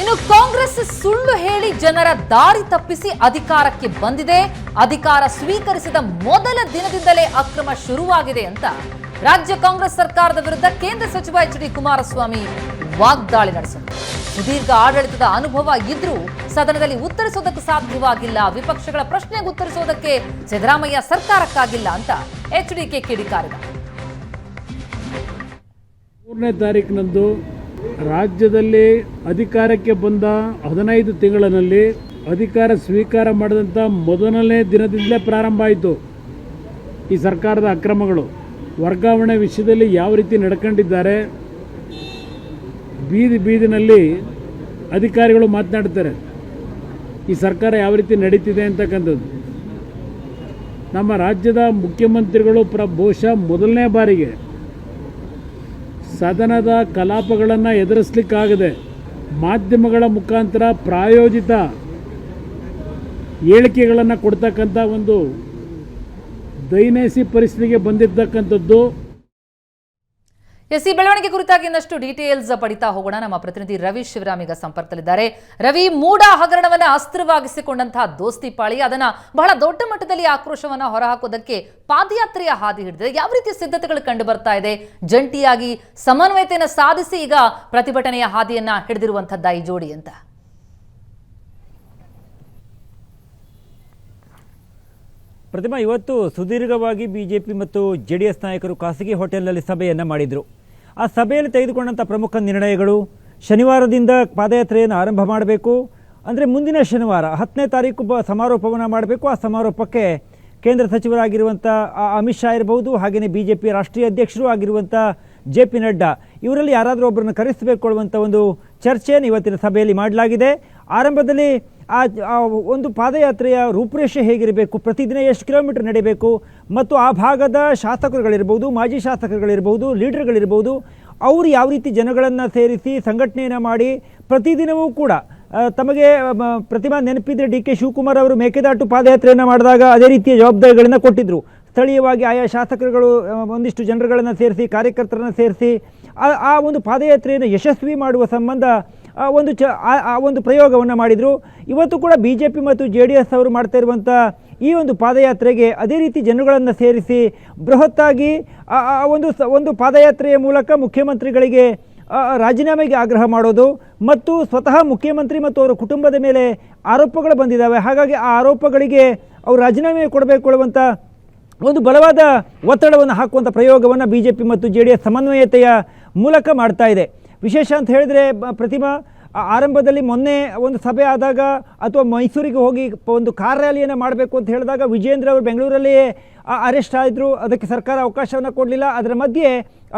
ಇನ್ನು ಕಾಂಗ್ರೆಸ್ ಸುಳ್ಳು ಹೇಳಿ ಜನರ ದಾರಿ ತಪ್ಪಿಸಿ ಅಧಿಕಾರಕ್ಕೆ ಬಂದಿದೆ. ಅಧಿಕಾರ ಸ್ವೀಕರಿಸಿದ ಮೊದಲ ದಿನದಿಂದಲೇ ಅಕ್ರಮ ಶುರುವಾಗಿದೆ ಅಂತ ರಾಜ್ಯ ಕಾಂಗ್ರೆಸ್ ಸರ್ಕಾರದ ವಿರುದ್ಧ ಕೇಂದ್ರ ಸಚಿವ ಎಚ್ ಡಿ ಕುಮಾರಸ್ವಾಮಿ ವಾಗ್ದಾಳಿ ನಡೆಸಿದರು. ಸುದೀರ್ಘ ಆಡಳಿತದ ಅನುಭವ ಇದ್ರೂ ಸದನದಲ್ಲಿ ಉತ್ತರಿಸೋದಕ್ಕೆ ಸಾಧ್ಯವಾಗಿಲ್ಲ. ವಿಪಕ್ಷಗಳ ಪ್ರಶ್ನೆಗೆ ಉತ್ತರಿಸೋದಕ್ಕೆ ಸಿದ್ದರಾಮಯ್ಯ ಸರ್ಕಾರಕ್ಕಾಗಿಲ್ಲ ಅಂತ ಎಚ್ ಡಿ ಕಿಡಿಕಾರಿದ ಮೂರನೇ ತಾರೀಕಿನಂದು ರಾಜ್ಯದಲ್ಲಿ ಅಧಿಕಾರಕ್ಕೆ ಬಂದ ಹದಿನೈದು ತಿಂಗಳಿನಲ್ಲಿ ಅಧಿಕಾರ ಸ್ವೀಕಾರ ಮಾಡಿದಂಥ ಮೊದಲನೇ ದಿನದಿಂದಲೇ ಪ್ರಾರಂಭ ಆಯಿತು. ಈ ಸರ್ಕಾರದ ಅಕ್ರಮಗಳು ವರ್ಗಾವಣೆ ವಿಷಯದಲ್ಲಿ ಯಾವ ರೀತಿ ನಡ್ಕೊಂಡಿದ್ದಾರೆ, ಬೀದಿ ಬೀದಿನಲ್ಲಿ ಅಧಿಕಾರಿಗಳು ಮಾತನಾಡ್ತಾರೆ. ಈ ಸರ್ಕಾರ ಯಾವ ರೀತಿ ನಡೀತಿದೆ ಅಂತಕ್ಕಂಥದ್ದು. ನಮ್ಮ ರಾಜ್ಯದ ಮುಖ್ಯಮಂತ್ರಿಗಳು ಪ್ರ ಬಹುಶಃ ಮೊದಲನೇ ಬಾರಿಗೆ ಸದನದ ಕಲಾಪಗಳನ್ನು ಎದುರಿಸಲಿಕ್ಕಾಗದೆ ಮಾಧ್ಯಮಗಳ ಮುಖಾಂತರ ಪ್ರಾಯೋಜಿತ ಹೇಳಿಕೆಗಳನ್ನು ಕೊಡ್ತಕ್ಕಂಥ ಒಂದು ದೈನೇಸಿ ಪರಿಸ್ಥಿತಿಗೆ ಬಂದಿದ್ದಕ್ಕಂಥದ್ದು ಎಸ್ ಬೆಳವಣಿಗೆ ಕುರಿತಾಗಿ ಇನ್ನಷ್ಟು ಡೀಟೇಲ್ಸ್ ಪಡಿತಾ ಹೋಗೋಣ. ನಮ್ಮ ಪ್ರತಿನಿಧಿ ರವಿ ಶಿವರಾಮ್ ಈಗ ಸಂಪರ್ಕದಲ್ಲಿದ್ದಾರೆ. ರವಿ, ಮೂಡ ಹಗರಣವನ್ನ ಅಸ್ತ್ರವಾಗಿಸಿಕೊಂಡಂತಹ ದೋಸ್ತಿ ಪಾಳಿ, ಅದನ್ನ ಬಹಳ ದೊಡ್ಡ ಮಟ್ಟದಲ್ಲಿ ಆಕ್ರೋಶವನ್ನ ಹೊರಹಾಕೋದಕ್ಕೆ ಪಾದಯಾತ್ರೆಯ ಹಾದಿ ಹಿಡಿದಿದೆ. ಯಾವ ರೀತಿಯ ಸಿದ್ಧತೆಗಳು ಕಂಡು ಬರ್ತಾ ಇದೆ? ಜಂಟಿಯಾಗಿ ಸಮನ್ವಯತೆಯನ್ನು ಸಾಧಿಸಿ ಈಗ ಪ್ರತಿಭಟನೆಯ ಹಾದಿಯನ್ನ ಹಿಡಿದಿರುವಂತಹದ್ದ ಈ ಜೋಡಿ ಅಂತ. ಪ್ರತಿಮಾ ಇವತ್ತು ಸುದೀರ್ಘವಾಗಿ ಬಿಜೆಪಿ ಮತ್ತು ಜೆಡಿಎಸ್ ನಾಯಕರು ಖಾಸಗಿ ಹೋಟೆಲ್ನಲ್ಲಿ ಸಭೆಯನ್ನು ಮಾಡಿದರು. ಆ ಸಭೆಯಲ್ಲಿ ತೆಗೆದುಕೊಂಡಂಥ ಪ್ರಮುಖ ನಿರ್ಣಯಗಳು ಶನಿವಾರದಿಂದ ಪಾದಯಾತ್ರೆಯನ್ನು ಆರಂಭ ಮಾಡಬೇಕು. ಅಂದರೆ ಮುಂದಿನ ಶನಿವಾರ, ಹತ್ತನೇ ತಾರೀಕು ಬ ಸಮಾರೋಪವನ್ನು ಮಾಡಬೇಕು. ಆ ಸಮಾರೋಪಕ್ಕೆ ಕೇಂದ್ರ ಸಚಿವರಾಗಿರುವಂಥ ಅಮಿತ್ ಶಾ ಇರಬಹುದು, ಹಾಗೆಯೇ ಬಿ ಜೆ ಪಿ ರಾಷ್ಟ್ರೀಯ ಅಧ್ಯಕ್ಷರು ಆಗಿರುವಂಥ ಜೆ ಪಿ ನಡ್ಡಾ. ಇವರಲ್ಲಿ ಯಾರಾದರೂ ಒಬ್ಬರನ್ನು ಕರೆಸಬೇಕು ಅನ್ನುವಂಥ ಒಂದು ಚರ್ಚೆಯನ್ನು ಇವತ್ತಿನ ಸಭೆಯಲ್ಲಿ ಮಾಡಲಾಗಿದೆ. ಆರಂಭದಲ್ಲಿ ಆ ಒಂದು ಪಾದಯಾತ್ರೆಯ ರೂಪುರೇಷೆ ಹೇಗಿರಬೇಕು? ಪ್ರತಿದಿನ ಎಷ್ಟು ಕಿಲೋಮೀಟರ್ ನಡೀಬೇಕು? ಮತ್ತು ಆ ಭಾಗದ ಶಾಸಕರುಗಳಿರ್ಬೋದು, ಮಾಜಿ ಶಾಸಕರುಗಳಿರ್ಬೋದು, ಲೀಡರ್ಗಳಿರ್ಬೋದು, ಅವರು ಯಾವ ರೀತಿ ಜನಗಳನ್ನು ಸೇರಿಸಿ ಸಂಘಟನೆಯನ್ನು ಮಾಡಿ ಪ್ರತಿದಿನವೂ ಕೂಡ ತಮಗೆ ಪ್ರತಿಮಾ ನೆನಪಿದ್ರೆ ಡಿ ಕೆ ಶಿವಕುಮಾರ್ ಅವರು ಮೇಕೆದಾಟು ಪಾದಯಾತ್ರೆಯನ್ನು ಮಾಡಿದಾಗ ಅದೇ ರೀತಿಯ ಜವಾಬ್ದಾರಿಗಳನ್ನು ಕೊಟ್ಟಿದ್ದರು ಸ್ಥಳೀಯವಾಗಿ ಆಯಾ ಶಾಸಕರುಗಳು ಒಂದಿಷ್ಟು ಜನರುಗಳನ್ನು ಸೇರಿಸಿ, ಕಾರ್ಯಕರ್ತರನ್ನು ಸೇರಿಸಿ, ಆ- ಒಂದು ಪಾದಯಾತ್ರೆಯನ್ನು ಯಶಸ್ವಿ ಮಾಡುವ ಸಂಬಂಧ ಒಂದು ಚ, ಆ- ಒಂದು ಪ್ರಯೋಗವನ್ನು ಮಾಡಿದರು. ಇವತ್ತು ಕೂಡ ಬಿ ಜೆ ಪಿ ಮತ್ತು ಜೆ ಡಿ ಎಸ್ ಅವರು ಮಾಡ್ತಾ ಇರುವಂಥ ಈ ಒಂದು ಪಾದಯಾತ್ರೆಗೆ ಅದೇ ರೀತಿ ಜನಗಳನ್ನು ಸೇರಿಸಿ, ಬೃಹತ್ತಾಗಿ, ಆ ಆ ಒಂದು ಸ, ಒಂದು ಪಾದಯಾತ್ರೆಯ ಮೂಲಕ ಮುಖ್ಯಮಂತ್ರಿಗಳಿಗೆ ರಾಜೀನಾಮೆಗೆ ಆಗ್ರಹ ಮಾಡೋದು ಮತ್ತು ಸ್ವತಃ ಮುಖ್ಯಮಂತ್ರಿ ಮತ್ತು ಅವರ ಕುಟುಂಬದ ಮೇಲೆ ಆರೋಪಗಳು ಬಂದಿದ್ದಾವೆ. ಹಾಗಾಗಿ ಆ ಆರೋಪಗಳಿಗೆ ಅವರು ರಾಜೀನಾಮೆ ಕೊಡಬೇಕು ಅನ್ನುವಂಥ ಒಂದು ಬಲವಾದ ಒತ್ತಡವನ್ನು ಹಾಕುವಂಥ ಪ್ರಯೋಗವನ್ನು ಬಿ ಜೆ ಪಿ ಮತ್ತು ಜೆ ಡಿ ಎಸ್ ಸಮನ್ವಯತೆಯ ಮೂಲಕ ಮಾಡ್ತಾ ಇದೆ. ವಿಶೇಷ ಅಂತ ಹೇಳಿದರೆ ಪ್ರತಿಮಾ ಆರಂಭದಲ್ಲಿ ಮೊನ್ನೆ ಒಂದು ಸಭೆ ಆದಾಗ ಅಥವಾ ಮೈಸೂರಿಗೆ ಹೋಗಿ ಒಂದು ಕಾರ್ ಮಾಡಬೇಕು ಅಂತ ಹೇಳಿದಾಗ ವಿಜೇಂದ್ರ ಅವರು ಬೆಂಗಳೂರಲ್ಲಿಯೇ ಅರೆಸ್ಟ್ ಆಯಿತು ಅದಕ್ಕೆ ಸರ್ಕಾರ ಅವಕಾಶವನ್ನು ಕೊಡಲಿಲ್ಲ. ಅದರ ಮಧ್ಯೆ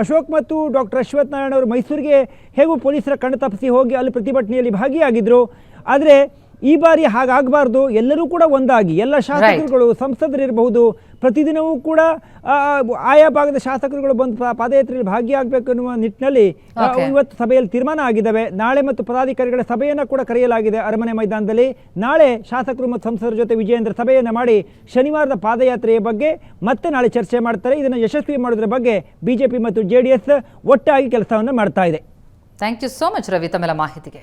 ಅಶೋಕ್ ಮತ್ತು ಡಾಕ್ಟರ್ ಅಶ್ವಥ್ ನಾರಾಯಣ ಅವರು ಮೈಸೂರಿಗೆ ಹೇಗೂ ಪೊಲೀಸರ ಕಣ್ಣು ತಪ್ಪಿಸಿ ಹೋಗಿ ಅಲ್ಲಿ ಪ್ರತಿಭಟನೆಯಲ್ಲಿ ಭಾಗಿಯಾಗಿದ್ದರು ಆದರೆ ಈ ಬಾರಿ ಹಾಗಾಗಬಾರ್ದು. ಎಲ್ಲರೂ ಕೂಡ ಒಂದಾಗಿ. ಎಲ್ಲ ಶಾಸಕರುಗಳು ಸಂಸದರಿರಬಹುದು. ಪ್ರತಿದಿನವೂ ಕೂಡ ಆಯಾ ಭಾಗದ ಶಾಸಕರುಗಳು ಬಂದು ಪಾದಯಾತ್ರೆಯಲ್ಲಿ ಭಾಗಿಯಾಗಬೇಕು ಎನ್ನುವ ನಿಟ್ಟಿನಲ್ಲಿ ಇವತ್ತು ಸಭೆಯಲ್ಲಿ ತೀರ್ಮಾನ ಆಗಿದ್ದಾವೆ. ನಾಳೆ ಮತ್ತು ಪದಾಧಿಕಾರಿಗಳ ಸಭೆಯನ್ನು ಕೂಡ ಕರೆಯಲಾಗಿದೆ ಅರಮನೆ ಮೈದಾನದಲ್ಲಿ. ನಾಳೆ ಶಾಸಕರು ಮತ್ತು ಸಂಸದರ ಜೊತೆ ವಿಜಯೇಂದ್ರ ಸಭೆಯನ್ನು ಮಾಡಿ ಶನಿವಾರದ ಪಾದಯಾತ್ರೆಯ ಬಗ್ಗೆ ಮತ್ತೆ ನಾಳೆ ಚರ್ಚೆ ಮಾಡ್ತಾರೆ. ಇದನ್ನು ಯಶಸ್ವಿ ಮಾಡೋದ್ರ ಬಗ್ಗೆ ಬಿಜೆಪಿ ಮತ್ತು ಜೆ ಡಿ ಎಸ್ ಒಟ್ಟಾಗಿ ಕೆಲಸವನ್ನು ಮಾಡ್ತಾ ಇದೆ. Thank you so much Ravi ತಮ್ಮೆಲ್ಲ ಮಾಹಿತಿಗೆ.